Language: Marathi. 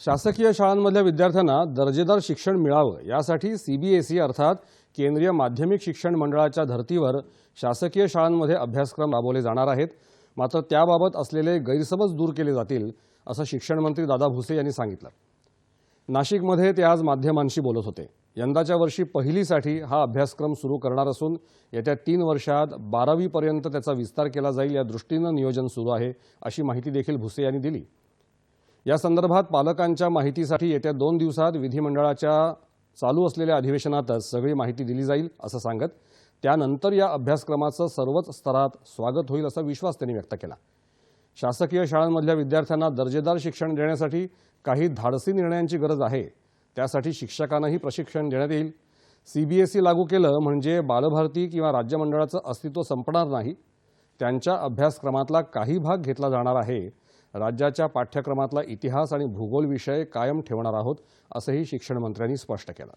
शासकीय शाळांमधल्या विद्यार्थ्यांना दर्जेदार शिक्षण मिळावं यासाठी सीबीएसई अर्थात केंद्रीय माध्यमिक शिक्षण मंडळाच्या धर्तीवर शासकीय शाळांमध्ये अभ्यासक्रम राबवले जाणार आहेत. मात्र त्याबाबत असलेले गैरसमज दूर केले जातील असं शिक्षण मंत्री दादा भुसे यांनी सांगितलं. नाशिकमध्ये ते आज माध्यमांशी बोलत होते. यंदाच्या वर्षी पहिलीसाठी हा अभ्यासक्रम सुरू करणार असून येत्या तीन वर्षात बारावीपर्यंत त्याचा विस्तार केला जाईल या दृष्टीनं नियोजन सुरू आहे अशी माहिती देखील भुसे यांनी दिली. या संदर्भात पालकांच्या माहितीसाठी येत्या दोन दिवसात विधिमंडळाच्या चालू असलेल्या अधिवेशनातच सगळी माहिती दिली जाईल असं सांगत त्यानंतर या अभ्यासक्रमाचं सर्वच स्तरात स्वागत होईल असा विश्वास त्यांनी व्यक्त केला. शासकीय शाळांमधल्या विद्यार्थ्यांना दर्जेदार शिक्षण देण्यासाठी काही धाडसी निर्णयांची गरज आहे त्यासाठी शिक्षकांनाही प्रशिक्षण देण्यात येईल. सीबीएसई लागू केलं म्हणजे बालभारती किंवा राज्य मंडळाचं अस्तित्व संपणार नाही. त्यांच्या अभ्यासक्रमातला काही भाग घेतला जाणार आहे राज्याच्या पाठ्यक्रमातला इतिहास आणि भूगोल विषय कायम ठेवणार आहोत असंही शिक्षणमंत्र्यांनी स्पष्ट केलं.